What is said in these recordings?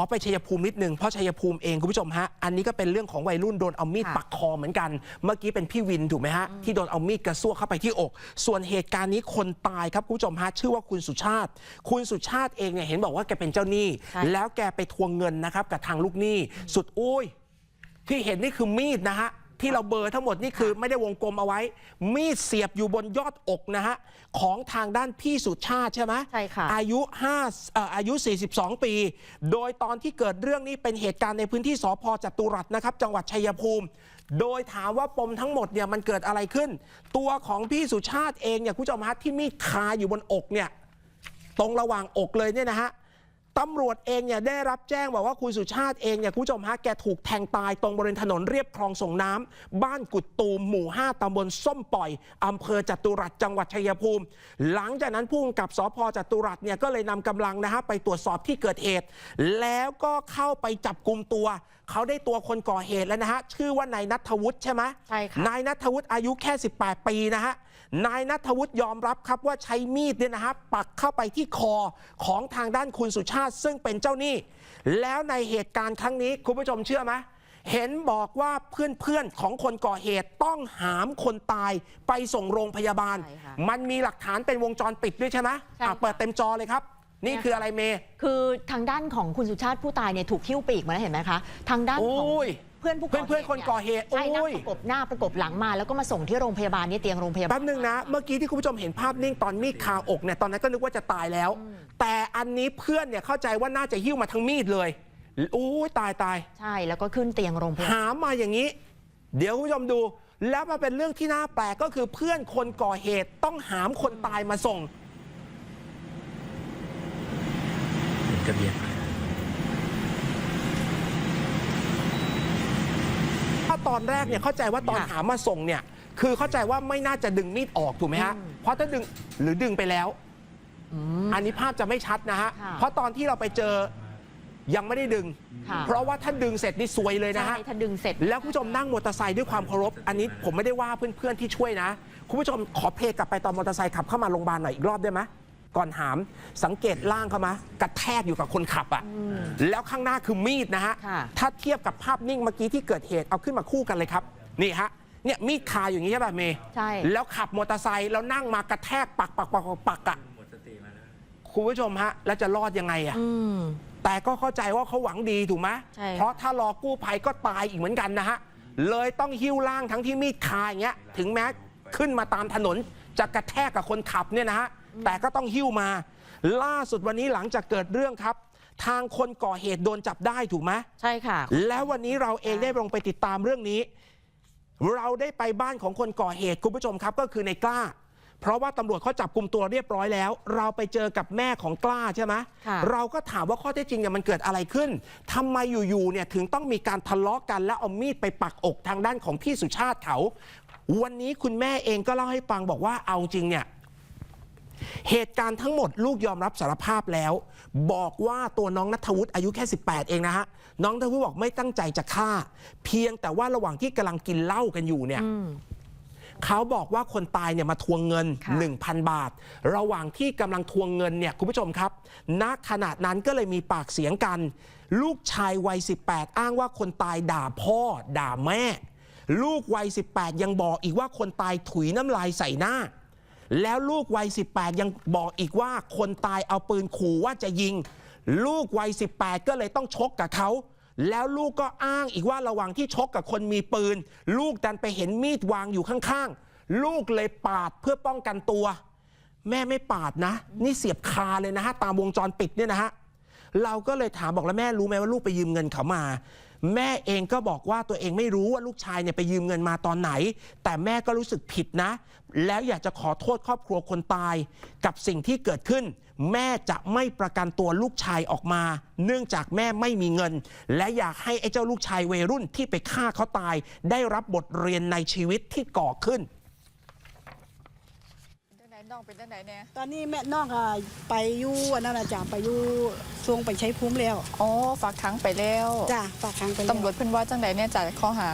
อไปชัยภูมินิดนึงเพราะชัยภูมิเองคุณผู้ชมฮะอันนี้ก็เป็นเรื่องของวัยรุ่นโดนเอามีดค่ะปักคอเหมือนกัน เมื่อกี้เป็นพี่วินถูกไหมฮะที่โดนเอามีดกระซวกเข้าไปที่อก ส่วนเหตุการณ์นี้คนตายครับคุณผู้ชมฮะชื่อว่าคุณสุชาติ คุณสุชาติเองเนี่ยเห็นบอกว่าแกเป็นเจ้าหนี้ใช่แล้วแกไปทวงเงินนะครับกับทางลูกหนี้ สุดอุ้ยที่เห็นนี่คือมีดนะฮะ ที่เราเบลอร์ทั้งหมดนี่คือไม่ได้วงกลมเอาไว้ มีดเสียบอยู่บนยอดอกนะฮะของทางด้านพี่สุชาติใช่ไหมใช่ค่ะ อายุ5เอ่ออายุ 42 ปี โดยตอนที่เกิดเรื่องนี้เป็นเหตุการณ์ในพื้นที่สพจตุรัสนะครับ จังหวัดชัยภูมิ โดยถามว่าปมทั้งหมดเนี่ยมันเกิดอะไรขึ้น ตัวของพี่สุชาติเองเนี่ยคุณผู้ชมฮะที่มีดคาอยู่บนอกเนี่ย ตรงระหว่างอกเลยเนี่ยนะฮะ ตำรวจเองเนี่ยได้รับแจ้งบอกว่าคุณสุชาติเองเนี่ยคุณผู้ชมฮะแกถูกแทงตายตรงบริเวณถนนเรียบคลองส่งน้ำบ้านกุดตูมหมู่ 5ตำบลส้มปล่อยอำเภอจตุรัสจังหวัดชัยภูมิ หลังจากนั้นผู้กำกับสพจตุรัสเนี่ยก็เลยนำกำลังนะฮะไปตรวจสอบที่เกิดเหตุ แล้วก็เข้าไปจับกลุ่มตัว เขาได้ตัวคนก่อเหตุแล้วนะฮะ ชื่อว่านายนัทวุฒิใช่ไหมใช่ค่ะนายนัทวุฒิอายุแค่ 18 ปีนะฮะ นายนัทวุฒิยอมรับครับว่าใช้มีดเนี่ยนะฮะปักเข้าไปที่คอของทางด้านคุณสุชาติ ซึ่งเป็นเจ้าหนี้ แล้วในเหตุการณ์ครั้งนี้คุณผู้ชมเชื่อไหมเห็นบอกว่าเพื่อนๆของคนก่อเหตุต้องหามคนตายไปส่งโรงพยาบาลใช่ค่ะมันมีหลักฐานเป็นวงจรปิดด้วยใช่ไหมใช่อะค่ะเปิดเต็มจอเลยครับ นี่คืออะไรเมย์คือทางด้านของคุณสุชาติผู้ตายเนี่ยถูกคิ้วปีกมาแล้วเห็นไหมคะทางด้านของโอ้ยเพื่อนผู้เพื่อนๆคนก่อเหตุใช่นั่งโอ้ยประกบหน้าประกบหลังมาแล้วก็มาส่งที่โรงพยาบาลเนี่ยเตียงโรงพยาบาลแป๊บนึงนะ เมื่อกี้ที่คุณผู้ชมเห็นภาพนิ่งตอนมีดคาอกเนี่ยตอนนั้นก็นึกว่าจะตายแล้ว แต่อันนี้เพื่อนเนี่ยเข้าใจว่าน่าจะหิ้วมาทั้งมีดเลยอู้ยตายตายใช่แล้วก็ขึ้นเตียงโรงพยาบาลหามมาอย่างนี้ เดี๋ยวคุณผู้ชมดู แล้วมาเป็นเรื่องที่น่าแปลกก็คือเพื่อนคนก่อเหตุต้องหามคนตายมาส่ง ทะเบียนถ้าตอนแรกเนี่ยเข้าใจว่าตอนค่ะหามมาส่งเนี่ย คือเข้าใจว่าไม่น่าจะดึงมีดออกถูกไหมฮะอืมเพราะถ้าดึงหรือดึงไปแล้วอืมอันนี้ภาพจะไม่ชัดนะฮะค่ะเพราะตอนที่เราไปเจอยังไม่ได้ดึงค่ะเพราะว่าถ้าดึงเสร็จนี่ซวยเลยนะใช่ฮะถ้าดึงเสร็จ แล้วคุณผู้ชมนั่งมอเตอร์ไซค์ด้วยความเคารพ อันนี้ผมไม่ได้ว่าเพื่อนๆที่ช่วยนะ คุณผู้ชมขอเพลงกลับไปตอนมอเตอร์ไซค์ขับเข้ามาโรงพยาบาลหน่อยอีกรอบได้ไหม ก่อนหามสังเกตล่างเขามากระแทกอยู่กับคนขับอะ่ะแล้วข้างหน้าคือมีดนะฮะค่ะถ้าเทียบกับภาพนิ่งเมื่อกี้ที่เกิดเหตุเอาขึ้นมาคู่กันเลยครับ นี่ฮะเนี่ยมีดคาอยู่อย่างนี้ใช่ป่ะเมย์ใช่แล้วขับมอเตอร์ไซค์แล้วนั่งมากระแทกปักปักปักปักปักอะหมดสติมาแล้วคุณผู้ชมฮะ แล้วจะรอดยังไงอะอืมแต่ก็เข้าใจว่าเขาหวังดีถูกไหมใช่เพราะถ้ารอกู้ภัยก็ตายอีกเหมือนกันนะฮะเลยต้องหิ้วล่างทั้งที่มีดคาอย่างเงี้ยถึงแม้ขึ้นมาตามถนนจะกระแทกกับคนขับเนี่ยนะฮะ แต่ก็ต้องหิ้วมา ล่าสุดวันนี้หลังจากเกิดเรื่องครับ ทางคนก่อเหตุโดนจับได้ถูกไหมใช่ค่ะ แล้ววันนี้เราเองได้ลงไปติดตามเรื่องนี้ เราได้ไปบ้านของคนก่อเหตุคุณผู้ชมครับ ก็คือในกล้า เพราะว่าตำรวจเขาจับกลุ่มตัวเรียบร้อยแล้ว เราไปเจอกับแม่ของกล้าใช่ไหมค่ะเราก็ถามว่าข้อเท็จจริงเนี่ยมันเกิดอะไรขึ้นทำไมอยู่ๆเนี่ยถึงต้องมีการทะเลาะกันแล้วเอามีดไปปักอกทางด้านของพี่สุชาติเขา วันนี้คุณแม่เองก็เล่าให้ฟังบอกว่าเอาจริงเนี่ย เหตุการณ์ทั้งหมดลูกยอมรับสารภาพแล้ว บอกว่าตัวน้องนัทวุฒิอายุแค่ 18 เองนะฮะ น้องนัทวุฒิบอกไม่ตั้งใจจะฆ่า เพียงแต่ว่าระหว่างที่กำลังกินเหล้ากันอยู่เนี่ยอืมเขาบอกว่าคนตายเนี่ยมาทวงเงินค่ะ1,000 บาท ระหว่างที่กำลังทวงเงินเนี่ยคุณผู้ชมครับ ณขณะนั้นก็เลยมีปากเสียงกัน ลูกชายวัย 18 อ้างว่าคนตายด่าพ่อ ด่าแม่ ลูกวัย 18 ยังบอกอีกว่าคนตายถุยน้ำลายใส่หน้า แล้วลูกวัย 18 ยังบอกอีกว่าคนตายเอาปืนขู่ว่าจะยิง ลูกวัย 18 ก็เลยต้องชกกับเขา แล้วลูกก็อ้างอีกว่าระหว่างที่ชกกับคนมีปืน ลูกดันไปเห็นมีดวางอยู่ข้างๆ ลูกเลยปาดเพื่อป้องกันตัว แม่ไม่ปาดนะ นี่เสียบคาเลยนะฮะตามวงจรปิดเนี่ยนะฮะเราก็เลยถามบอกแล้วแม่รู้ไหมว่าลูกไปยืมเงินเขามา แม่เองก็บอกว่าตัวเองไม่รู้ว่าลูกชายเนี่ยไปยืมเงินมาตอนไหน แต่แม่ก็รู้สึกผิดนะ แล้วอยากจะขอโทษครอบครัวคนตาย กับสิ่งที่เกิดขึ้น แม่จะไม่ประกันตัวลูกชายออกมา เนื่องจากแม่ไม่มีเงิน และอยากให้ไอ้เจ้าลูกชายวัยรุ่นที่ไปฆ่าเขาตาย ได้รับบทเรียนในชีวิตที่ก่อขึ้น นน้องเป็นจังไหนเนี่ยตอนนี้แม่น้องก็ไปอยู่อันนั้นน่ะจ้ะไปอยู่ทรวงไปใช้ภูมิแล้วอ๋อฝากขังไปแล้วจ้ะฝากขังไปแล้วตำรวจเพิ่นว่าจังไหนเนี่ยจ่ายข้อหา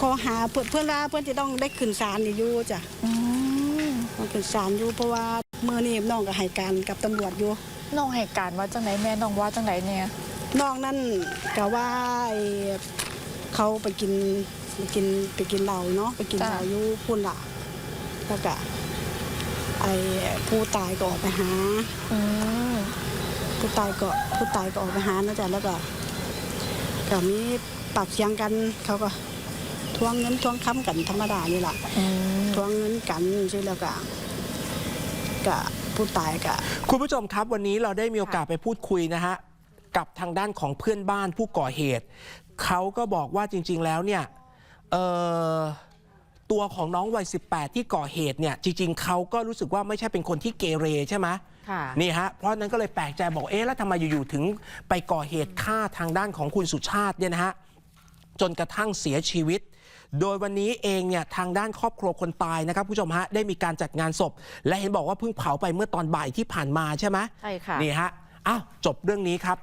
ข้อหาเพื่อนเพื่อนว่าเพื่อนจะต้องได้ขึ้นศาลนี่อยู่จ้ะอืมต้องขึ้นศาลอยู่เพราะว่าเมื่อนี้น้องก็ให้การกับตำรวจอยู่น้องให้การว่าจังไหนแม่น้องว่าจังไหนเนี่ยนอกนั่นก็ว่าไอ้เขาไปกินไปกินไปกินเหล้าเนาะไปกินเหล้าอยู่พุ่นละแล้วก็ ไอ้ผู้ตายก็ออกไปหาอืมผู้ตายก็ผู้ตายก็ออกไปหานะจ๊ะแล้วก็ก็มีปากเสียงกันเขาก็ทวงเงินทวงค้ำกันธรรมดานี่แหละอืม ทวงเงินกันใช่แล้วก็ก็ผู้ตายก็ คุณผู้ชมครับวันนี้เราได้มีโอกาสไปพูดคุยนะฮะกับทางด้านของเพื่อนบ้านผู้ก่อเหตุ เขาก็บอกว่าจริง ๆ แล้วเนี่ยเอ่อ ตัวของน้องวัย 18 ที่ก่อเหตุเนี่ยจริง ๆเขาก็รู้สึกว่าไม่ใช่เป็นคนที่เกเรใช่ไหมค่ะนี่ฮะเพราะฉะนั้นก็เลยแปลกใจบอกเอ๊ะแล้วทำไมอยู่ๆถึงไปก่อเหตุฆ่าทางด้านของคุณสุชาติเนี่ยนะฮะจนกระทั่งเสียชีวิต โดยวันนี้เองเนี่ยทางด้านครอบครัวคนตายนะครับผู้ชมฮะได้มีการจัดงานศพ และเห็นบอกว่าเพิ่งเผาไปเมื่อตอนบ่ายที่ผ่านมาใช่ไหมใช่ค่ะนี่ฮะอ้าวจบเรื่องนี้ครับ